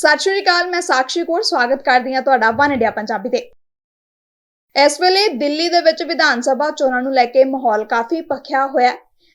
ਸਤਿ ਸ਼੍ਰੀ ਅਕਾਲ, ਮੈਂ ਸਾਕਸ਼ੀ ਕੌਰ, ਸਵਾਗਤ ਕਰਦੀ ਹਾਂ ਤੁਹਾਡਾ ਵਨ ਇੰਡੀਆ ਪੰਜਾਬੀ ਤੇ। ਇਸ ਵੇਲੇ ਦਿੱਲੀ ਦੇ ਵਿੱਚ ਵਿਧਾਨ ਸਭਾ ਚੋਣਾਂ ਨੂੰ ਲੈ ਕੇ ਮਾਹੌਲ ਕਾਫੀ ਭਖਿਆ ਹੋਇਆ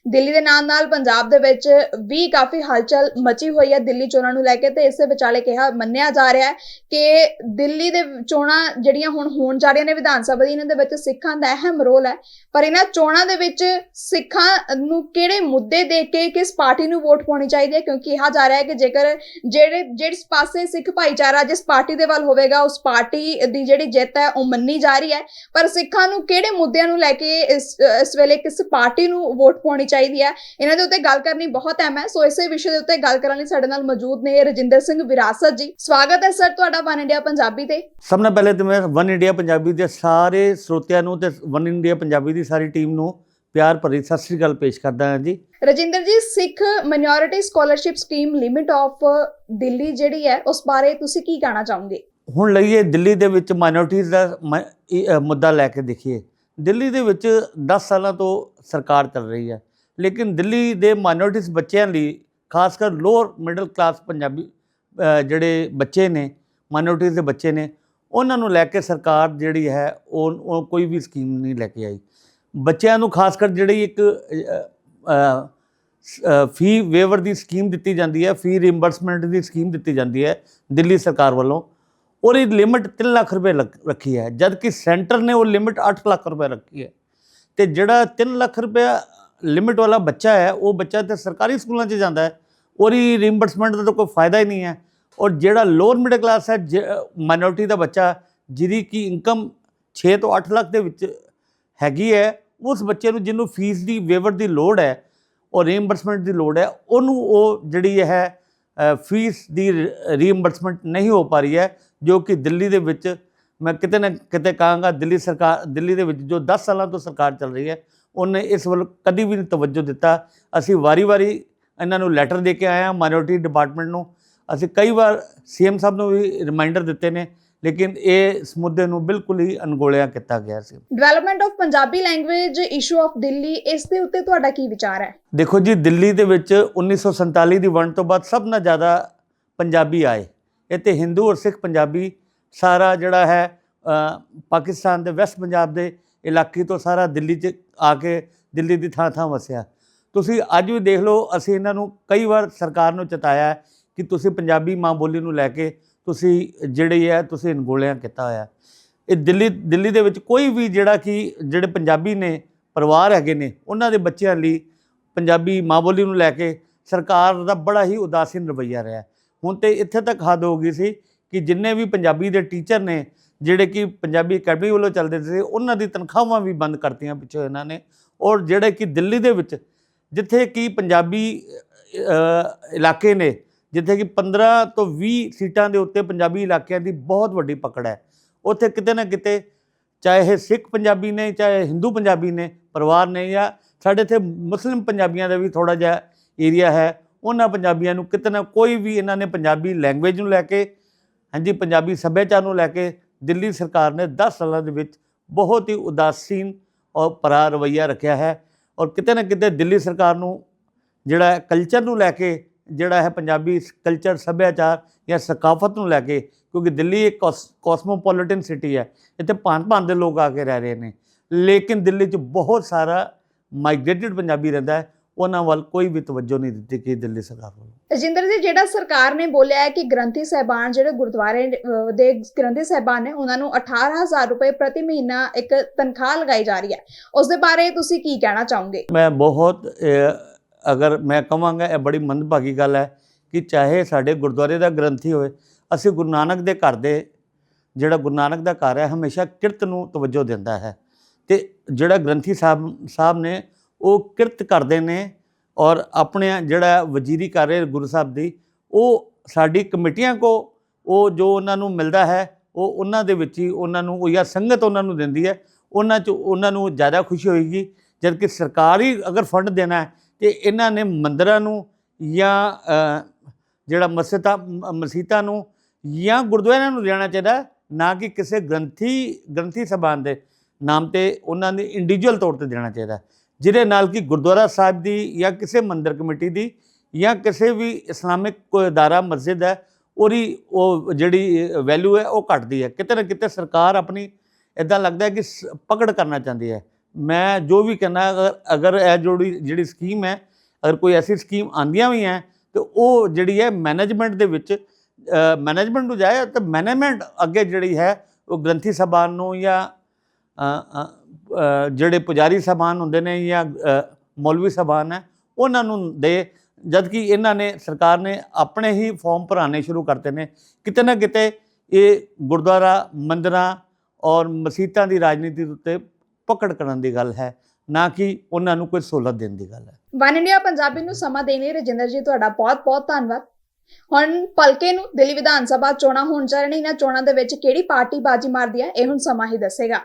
ਦਿੱਲੀ ਦੇ ਨਾਲ ਨਾਲ ਪੰਜਾਬ ਦੇ ਵਿੱਚ ਵੀ ਕਾਫੀ ਹਲਚਲ ਮਚੀ ਹੋਈ ਹੈ ਦਿੱਲੀ ਚੋਣਾਂ ਨੂੰ ਲੈ ਕੇ ਤੇ ਇਸੇ ਵਿਚਾਲੇ ਕਿਹਾ, ਮੰਨਿਆ ਜਾ ਰਿਹਾ ਹੈ ਕਿ ਦਿੱਲੀ ਦੇ ਚੋਣਾਂ ਜਿਹੜੀਆਂ ਹੁਣ ਹੋਣ ਜਾ ਰਹੀਆਂ ਨੇ ਵਿਧਾਨ ਸਭਾ ਦੀ, ਇਹਨਾਂ ਦੇ ਵਿੱਚ ਸਿੱਖਾਂ ਦਾ ਅਹਿਮ ਰੋਲ ਹੈ। ਪਰ ਇਹਨਾਂ ਚੋਣਾਂ ਦੇ ਵਿੱਚ ਸਿੱਖਾਂ ਨੂੰ ਕਿਹੜੇ ਮੁੱਦੇ ਦੇ ਕੇ ਕਿਸ ਪਾਰਟੀ ਨੂੰ ਵੋਟ ਪਾਉਣੀ ਚਾਹੀਦੀ ਹੈ? ਕਿਉਂਕਿ ਕਿਹਾ ਜਾ ਰਿਹਾ ਹੈ ਕਿ ਜੇਕਰ ਜਿਹੜੇ, ਜਿਸ ਪਾਸੇ ਸਿੱਖ ਭਾਈਚਾਰਾ ਜਿਸ ਪਾਰਟੀ ਦੇ ਵੱਲ ਹੋਵੇਗਾ, ਉਸ ਪਾਰਟੀ ਦੀ ਜਿਹੜੀ ਜਿੱਤ ਹੈ, ਉਹ ਮੰਨੀ ਜਾ ਰਹੀ ਹੈ। ਪਰ ਸਿੱਖਾਂ ਨੂੰ ਕਿਹੜੇ ਮੁੱਦਿਆਂ ਨੂੰ ਲੈ ਕੇ ਇਸ ਇਸ ਵੇਲੇ ਕਿਸ ਪਾਰਟੀ ਨੂੰ ਵੋਟ ਪਾਉਣੀ ਚਾਹੀਦੀ ਹੈ। ਇਹਨਾਂ ਦੇ ਉੱਤੇ ਗੱਲ ਕਰਨੀ ਬਹੁਤ ਅਹਿਮ ਹੈ। ਸੋ ਇਸੇ ਵਿਸ਼ੇ ਦੇ ਉੱਤੇ ਗੱਲ ਕਰਨ ਲਈ ਸਾਡੇ ਨਾਲ ਮੌਜੂਦ ਨੇ ਰਜਿੰਦਰ ਸਿੰਘ ਵਿਰਾਸਤ ਜੀ। ਸਵਾਗਤ ਹੈ ਸਰ ਤੁਹਾਡਾ ਵਨ ਇੰਡੀਆ ਪੰਜਾਬੀ ਤੇ। ਸਭ ਤੋਂ ਪਹਿਲੇ ਤਾਂ ਮੈਂ ਵਨ ਇੰਡੀਆ ਪੰਜਾਬੀ ਦੇ ਸਾਰੇ ਸਰੋਤਿਆਂ ਨੂੰ ਤੇ ਵਨ ਇੰਡੀਆ ਪੰਜਾਬੀ ਦੀ ਸਾਰੀ ਟੀਮ ਨੂੰ ਪਿਆਰ ਭਰੀ ਸਤਿ ਸ੍ਰੀ ਅਕਾਲ ਪੇਸ਼ ਕਰਦਾ ਹਾਂ ਜੀ। Rajinder ji Sikh minority scholarship scheme limit of Delhi ਜਿਹੜੀ ਹੈ ਉਸ ਬਾਰੇ ਤੁਸੀਂ ਕੀ ਕਹਿਣਾ ਚਾਹੋਗੇ? ਹੁਣ ਲਈਏ ਦਿੱਲੀ ਦੇ ਵਿੱਚ ਮਾਈਨੋਰਟੀਜ਼ ਦਾ ਮੁੱਦਾ ਲੈ ਕੇ ਦੇਖੀਏ। ਦਿੱਲੀ ਦੇ ਵਿੱਚ 10 ਸਾਲਾਂ ਤੋਂ ਸਰਕਾਰ ਚੱਲ ਰਹੀ ਹੈ। ਲੇਕਿਨ ਦਿੱਲੀ ਦੇ ਮਾਈਨੋਰਟੀਜ਼ ਬੱਚਿਆਂ ਲਈ ਖਾਸ ਕਰ ਲੋਅਰ ਮਿਡਲ ਕਲਾਸ ਪੰਜਾਬੀ ਜਿਹੜੇ ਬੱਚੇ ਨੇ ਮਾਈਨੋਰਟੀਜ਼ ਦੇ ਬੱਚੇ ਨੇ, ਉਹਨਾਂ ਨੂੰ ਲੈ ਕੇ ਸਰਕਾਰ ਜਿਹੜੀ ਹੈ, ਉਹ ਉਹ ਕੋਈ ਵੀ ਸਕੀਮ ਨਹੀਂ ਲੈ ਕੇ ਆਈ। ਬੱਚਿਆਂ ਨੂੰ ਖਾਸ ਕਰ ਜਿਹੜੀ ਇੱਕ ਫੀ ਵੇਵਰ ਦੀ ਸਕੀਮ ਦਿੱਤੀ ਜਾਂਦੀ ਹੈ ਫੀ ਰਿਇੰਬਰਸਮੈਂਟ ਦੀ ਸਕੀਮ ਦਿੱਤੀ ਜਾਂਦੀ ਹੈ ਦਿੱਲੀ ਸਰਕਾਰ ਵੱਲੋਂ। ਉਹਦੀ ਲਿਮਿਟ 3 ਲੱਖ ਰੁਪਏ ਲੱਗ- ਰੱਖੀ ਹੈ ਜਦ ਕਿ ਸੈਂਟਰ ਨੇ ਉਹ ਲਿਮਿਟ 8 ਲੱਖ ਰੁਪਏ ਰੱਖੀ ਹੈ। ਤੇ ਜਿਹੜਾ 3 ਲੱਖ ਰੁਪਏ ਲਿਮਿਟ ਵਾਲਾ ਬੱਚਾ ਹੈ, ਉਹ ਬੱਚਾ ਤੇ ਸਰਕਾਰੀ ਸਕੂਲਾਂ 'ਚ ਜਾਂਦਾ ਹੈ, ਉਹਦੀ ਰੀਇੰਬਰਸਮੈਂਟ ਦਾ ਤਾਂ ਕੋਈ ਫਾਇਦਾ ਹੀ ਨਹੀਂ ਹੈ। ਔਰ ਜਿਹੜਾ ਲੋਅਰ ਮਿਡਲ ਕਲਾਸ ਹੈ ਮਾਈਨੋਰਟੀ ਦਾ ਬੱਚਾ ਜਿਹਦੀ ਕੀ ਇਨਕਮ 6 ਤੋਂ 8 ਲੱਖ ਦੇ ਵਿੱਚ ਹੈਗੀ ਹੈ, ਉਸ ਬੱਚੇ ਨੂੰ ਜਿਹਨੂੰ ਫੀਸ ਦੀ ਵੇਵਰ ਦੀ ਲੋੜ ਹੈ ਔਰ ਰੀਇੰਬਰਸਮੈਂਟ ਦੀ ਲੋੜ ਹੈ, ਉਹਨੂੰ ਉਹ ਜਿਹੜੀ ਹੈ ਫੀਸ ਦੀ ਰੀਇੰਬਰਸਮੈਂਟ ਨਹੀਂ ਹੋ ਪਾ ਰਹੀ ਹੈ, ਜੋ ਕਿ ਦਿੱਲੀ ਦੇ ਵਿੱਚ, ਮੈਂ ਕਿਤੇ ਨਾ ਕਿਤੇ ਕਹਾਂਗਾ, ਦਿੱਲੀ ਸਰਕਾਰ, ਦਿੱਲੀ ਦੇ ਵਿੱਚ ਜੋ 10 ਸਾਲਾਂ ਤੋਂ ਸਰਕਾਰ ਚੱਲ ਰਹੀ ਹੈ ਉਹਨੇ ਇਸ ਵੱਲ ਕਦੀ ਵੀ ਨਹੀਂ ਤਵੱਜੋ ਦਿੱਤਾ। ਅਸੀਂ ਵਾਰੀ-ਵਾਰੀ ਇਹਨਾਂ ਨੂੰ ਲੈਟਰ ਦੇ ਕੇ ਆਏ ਹਾਂ ਮਾਈਨੋਰਟੀ ਡਿਪਾਰਟਮੈਂਟ ਨੂੰ। ਅਸੀਂ ਕਈ ਵਾਰ ਸੀਐਮ ਸਾਹਿਬ ਨੂੰ ਵੀ ਰਿਮਾਈਂਡਰ ਦਿੱਤੇ ਨੇ ਲੇਕਿਨ ਇਹ ਇਸ ਮੁੱਦੇ ਨੂੰ ਬਿਲਕੁਲ ਹੀ ਅਣਗੌਲਿਆ ਕੀਤਾ ਗਿਆ ਸੀ। Development of Punjabi language issue of Delhi ਇਸ ਦੇ ਉੱਤੇ ਤੁਹਾਡਾ ਕੀ ਵਿਚਾਰ ਹੈ? ਦੇਖੋ ਜੀ ਦਿੱਲੀ ਦੇ ਵਿੱਚ 1947 ਦੀ ਵੰਡ ਤੋਂ ਬਾਅਦ ਸਭ ਨਾਲੋਂ ਜ਼ਿਆਦਾ ਪੰਜਾਬੀ ਆਏ। ਇੱਥੇ ਹਿੰਦੂ ਔਰ ਸਿੱਖ ਪੰਜਾਬੀ ਸਾਰਾ ਜਿਹੜਾ ਹੈ ਪਾਕਿਸਤਾਨ ਦੇ ਵੈਸਟ ਪੰਜਾਬ ਦੇ ਇਲਾਕੇ ਤੋਂ ਸਾਰਾ ਦਿੱਲੀ 'ਚ ਆ ਕੇ ਦਿੱਲੀ ਦੀ ਥਾਂ ਥਾਂ ਵਸਿਆ। ਤੁਸੀਂ ਅੱਜ ਵੀ ਦੇਖ ਲਓ, ਅਸੀਂ ਇਹਨਾਂ ਨੂੰ ਕਈ ਵਾਰ ਸਰਕਾਰ ਨੂੰ ਚਤਾਇਆ ਕਿ ਤੁਸੀਂ ਪੰਜਾਬੀ ਮਾਂ ਬੋਲੀ ਨੂੰ ਲੈ ਕੇ ਤੁਸੀਂ ਜਿਹੜੀ ਹੈ ਤੁਸੀਂ ਅਣਗੌਲਿਆਂ ਕੀਤਾ ਹੋਇਆ। ਇਹ ਦਿੱਲੀ ਦਿੱਲੀ ਦੇ ਵਿੱਚ ਕੋਈ ਵੀ ਜਿਹੜਾ ਕਿ ਜਿਹੜੇ ਪੰਜਾਬੀ ਨੇ, ਪਰਿਵਾਰ ਹੈਗੇ ਨੇ, ਉਹਨਾਂ ਦੇ ਬੱਚਿਆਂ ਲਈ ਪੰਜਾਬੀ ਮਾਂ ਬੋਲੀ ਨੂੰ ਲੈ ਕੇ ਸਰਕਾਰ ਦਾ ਬੜਾ ਹੀ ਉਦਾਸੀਨ ਰਵੱਈਆ ਰਿਹਾ। ਹੁਣ ਤੇ ਇੱਥੇ ਤੱਕ ਹੱਦ ਹੋ ਗਈ ਸੀ ਕਿ ਜਿੰਨੇ ਵੀ ਪੰਜਾਬੀ ਦੇ ਟੀਚਰ ਨੇ ਜਿਹੜੇ ਕਿ ਪੰਜਾਬੀ ਅਕੈਡਮੀ ਵੱਲੋਂ ਚੱਲਦੇ ਸੀ, ਉਹਨਾਂ ਦੀ ਤਨਖਾਹਾਂ ਵੀ ਬੰਦ ਕਰਤੀਆਂ ਪਿੱਛੇ ਇਹਨਾਂ ਨੇ। ਔਰ ਜਿਹੜੇ ਕਿ ਦਿੱਲੀ ਦੇ ਵਿੱਚ, ਜਿੱਥੇ ਕਿ ਪੰਜਾਬੀ ਇਲਾਕੇ ਨੇ, ਜਿੱਥੇ ਕਿ 15 ਤੋਂ 20 ਸੀਟਾਂ ਦੇ ਉੱਤੇ ਪੰਜਾਬੀ ਇਲਾਕਿਆਂ ਦੀ ਬਹੁਤ ਵੱਡੀ ਪਕੜ ਹੈ। ਉੱਥੇ ਕਿਤੇ ਨਾ ਕਿਤੇ, ਚਾਹੇ ਇਹ ਸਿੱਖ ਪੰਜਾਬੀ ਨੇ, ਚਾਹੇ ਹਿੰਦੂ ਪੰਜਾਬੀ ਨੇ, ਪਰਿਵਾਰ ਨੇ ਜਾਂ ਸਾਡੇ ਇੱਥੇ ਮੁਸਲਿਮ ਪੰਜਾਬੀਆਂ ਦਾ ਵੀ ਥੋੜਾ ਜਿਹਾ ਏਰੀਆ ਹੈ, ਉਹਨਾਂ ਪੰਜਾਬੀਆਂ ਨੂੰ ਕਿਤੇ ਨਾ ਕੋਈ ਵੀ ਇਹਨਾਂ ਨੇ ਪੰਜਾਬੀ ਲੈਂਗੁਏਜ ਨੂੰ ਲੈ ਕੇ, ਹਾਂਜੀ, ਪੰਜਾਬੀ ਸੱਭਿਆਚਾਰ ਨੂੰ ਲੈ ਕੇ ਦਿੱਲੀ ਸਰਕਾਰ ਨੇ 10 ਸਾਲਾਂ ਦੇ ਵਿੱਚ ਬਹੁਤ ਹੀ ਉਦਾਸੀਨ ਔਰ ਪਰਾ ਰਵੱਈਆ ਰੱਖਿਆ ਹੈ ਔਰ ਕਿਤੇ ਨਾ ਕਿਤੇ ਦਿੱਲੀ ਸਰਕਾਰ ਨੂੰ ਜਿਹੜਾ ਕਲਚਰ ਨੂੰ ਲੈ ਕੇ ਜਿਹੜਾ ਹੈ ਪੰਜਾਬੀ ਕਲਚਰ ਸੱਭਿਆਚਾਰ ਜਾਂ ਸਕਾਫਤ ਨੂੰ ਲੈ ਕੇ, ਕਿਉਂਕਿ ਦਿੱਲੀ ਇੱਕ ਕੋਸਮੋਪੋਲੀਟਨ ਸਿਟੀ ਹੈ, ਇੱਥੇ ਭਾਂਤ-ਭਾਂਤ ਦੇ ਲੋਕ ਆ ਕੇ ਰਹਿ ਰਹੇ ਨੇ। ਲੇਕਿਨ ਦਿੱਲੀ 'ਚ ਬਹੁਤ ਸਾਰਾ ਮਾਈਗ੍ਰੇਟਡ ਪੰਜਾਬੀ ਰਹਿੰਦਾ ਹੈ। ਉਹਨਾਂ ਵੱਲ ਕੋਈ ਵੀ ਤਵੱਜੋ ਨਹੀਂ ਦਿੱਤੀ ਗਈ ਦਿੱਲੀ ਸਰਕਾਰ ਵੱਲੋਂ। ਰਜਿੰਦਰ ਜੀ ਜਿਹੜਾ ਸਰਕਾਰ ਨੇ ਬੋਲਿਆ ਹੈ ਕਿ ਗ੍ਰੰਥੀ ਸਹਿਬਾਨ ਜਿਹੜੇ ਗੁਰਦੁਆਰੇ ਦੇ ਗ੍ਰੰਥੀ ਸਹਿਬਾਨ ਨੇ ਉਹਨਾਂ ਨੂੰ 18000 ਰੁਪਏ ਪ੍ਰਤੀ ਮਹੀਨਾ ਇੱਕ ਤਨਖਾਹ ਲਗਾਈ ਜਾ ਰਹੀ ਹੈ। ਉਸ ਦੇ ਬਾਰੇ ਤੁਸੀਂ ਕੀ ਕਹਿਣਾ ਚਾਹੋਗੇ? ਮੈਂ ਬਹੁਤ ਅਗਰ ਮੈਂ ਕਹਾਂਗਾ ਇਹ ਬੜੀ ਮੰਦਭਾਗੀ ਗੱਲ ਹੈ ਕਿ ਚਾਹੇ ਸਾਡੇ ਗੁਰਦੁਆਰੇ ਦਾ ਗ੍ਰੰਥੀ ਹੋਵੇ ਅਸੀਂ ਗੁਰੂ ਨਾਨਕ ਦੇ ਘਰ ਦੇ ਜਿਹੜਾ ਗੁਰੂ ਨਾਨਕ ਦਾ ਘਰ ਹੈ ਹਮੇਸ਼ਾ ਕਿਰਤ ਨੂੰ ਤਵੱਜੋ ਦਿੰਦਾ ਹੈ। ਤੇ ਜਿਹੜਾ ਗ੍ਰੰਥੀ ਸਾਹਿਬ ਸਾਹਿਬ ਨੇ ਉਹ ਕਿਰਤ ਕਰਦੇ ਨੇ ਔਰ ਆਪਣੇ ਜਿਹੜਾ ਵਜ਼ੀਰੀ ਕਰ ਰਹੇ ਗੁਰੂ ਸਾਹਿਬ ਦੀ, ਉਹ ਸਾਡੀ ਕਮੇਟੀਆਂ ਕੋ ਉਹ ਜੋ ਉਹਨਾਂ ਨੂੰ ਮਿਲਦਾ ਹੈ, ਉਹ ਉਹਨਾਂ ਦੇ ਵਿੱਚ ਹੀ ਉਹਨਾਂ ਨੂੰ, ਉਹ ਜਾਂ ਸੰਗਤ ਉਹਨਾਂ ਨੂੰ ਦਿੰਦੀ ਹੈ, ਉਹਨਾਂ 'ਚ ਉਹਨਾਂ ਨੂੰ ਜ਼ਿਆਦਾ ਖੁਸ਼ੀ ਹੋਏਗੀ। ਜਦ ਕਿ ਸਰਕਾਰੀ ਅਗਰ ਫੰਡ ਦੇਣਾ ਹੈ ਤੇ ਇਹਨਾਂ ਨੇ ਮੰਦਰਾਂ ਨੂੰ ਜਾਂ ਜਿਹੜਾ ਮਸਜਿਦਾਂ ਮਸੀਤਾਂ ਨੂੰ ਜਾਂ ਗੁਰਦੁਆਰਿਆਂ ਨੂੰ ਦੇਣਾ ਚਾਹੀਦਾ ਨਾ ਕਿ ਕਿਸੇ ਗ੍ਰੰਥੀ ਗ੍ਰੰਥੀ ਸਭਾਨ ਦੇ ਨਾਮ ਤੇ ਉਹਨਾਂ ਨੇ ਇੰਡੀਵਿਜੂਅਲ ਤੌਰ ਤੇ ਦੇਣਾ ਚਾਹੀਦਾ ਜਿਹਦੇ ਨਾਲ ਕਿ ਗੁਰਦੁਆਰਾ ਸਾਹਿਬ ਦੀ ਜਾਂ ਕਿਸੇ ਮੰਦਰ ਕਮੇਟੀ ਦੀ ਜਾਂ ਕਿਸੇ ਵੀ ਇਸਲਾਮਿਕ ਕੋਈ ਅਦਾਰਾ ਮਸਜਿਦ ਹੈ, ਉਹਦੀ ਉਹ ਜਿਹੜੀ ਵੈਲਿਊ ਹੈ ਉਹ ਘਟਦੀ ਹੈ। ਕਿਤੇ ਨਾ ਕਿਤੇ ਸਰਕਾਰ ਆਪਣੀ ਇਦਾਂ ਲੱਗਦਾ ਹੈ ਕਿ ਸ- ਪਕੜ ਕਰਨਾ ਚਾਹੁੰਦੀ ਹੈ। ਮੈਂ ਜੋ ਵੀ ਕਹਿੰਦਾ, ਅਗਰ ਅਗਰ ਇਹ ਜੋੜੀ, ਜਿਹੜੀ ਸਕੀਮ ਹੈ, ਅਗਰ ਕੋਈ ਐਸੀ ਸਕੀਮ ਆਂਦੀਆਂ ਵੀ ਹੈ, ਤੇ ਉਹ ਜਿਹੜੀ ਹੈ ਮੈਨੇਜਮੈਂਟ ਦੇ ਵਿੱਚ ਮੈਨੇਜਮੈਂਟ ਨੂੰ ਜਾਏ ਤਾਂ ਮੈਨੇਜਮੈਂਟ ਅੱਗੇ ਜਿਹੜੀ ਹੈ, ਉਹ ਗ੍ਰੰਥੀ ਸਭਾ ਨੂੰ ਜਾਂ ਜਿਹੜੇ ਪੁਜਾਰੀ ਸਭਾਨ ਹੁੰਦੇ ਨੇ ਜਾਂ ਮੌਲਵੀ ਸਭਾਨ ਹੈ, ਉਹਨਾਂ ਨੂੰ ਦੇ, ਜਦ ਕਿ ਇਹਨਾਂ ਨੇ, ਸਰਕਾਰ ਨੇ ਆਪਣੇ ਹੀ ਫਾਰਮ ਭਰਾਣੇ ਸ਼ੁਰੂ ਕਰਤੇ ਨੇ। ਕਿਤੇ ਨਾ ਕਿਤੇ ਇਹ ਗੁਰਦੁਆਰਾ, ਮੰਦਰਾਂ ਔਰ ਮਸੀਤਾਂ ਦੀ ਰਾਜਨੀਤੀ ਉੱਤੇ ਪਕੜ ਕਰਨ ਦੀ ਗੱਲ ਹੈ, ਨਾ ਕਿ ਉਹਨਾਂ ਨੂੰ ਕੋਈ ਸਹੂਲਤ ਦੇਣ ਦੀ ਗੱਲ ਹੈ। ਵਨ ਇੰਡੀਆ ਪੰਜਾਬੀ ਨੂੰ ਸਮਾਂ ਦੇਣ ਲਈ ਰਜਿੰਦਰ ਜੀ, ਤੁਹਾਡਾ ਬਹੁਤ-ਬਹੁਤ ਧੰਨਵਾਦ। ਹੁਣ ਪਲਕੇ ਨੂੰ ਦਿੱਲੀ ਵਿਧਾਨ ਸਭਾ ਚੋਣਾਂ ਹੋਣ ਜਾ ਰਹੀਆਂ ਨੇ ਇਹਨਾਂ ਚੋਣਾਂ ਦੇ ਵਿੱਚ ਕਿਹੜੀ ਪਾਰਟੀ ਬਾਜੀ ਮਾਰਦੀ ਹੈ, ਇਹ ਹੁਣ ਸਮਾਂ ਹੀ ਦੱਸੇਗਾ।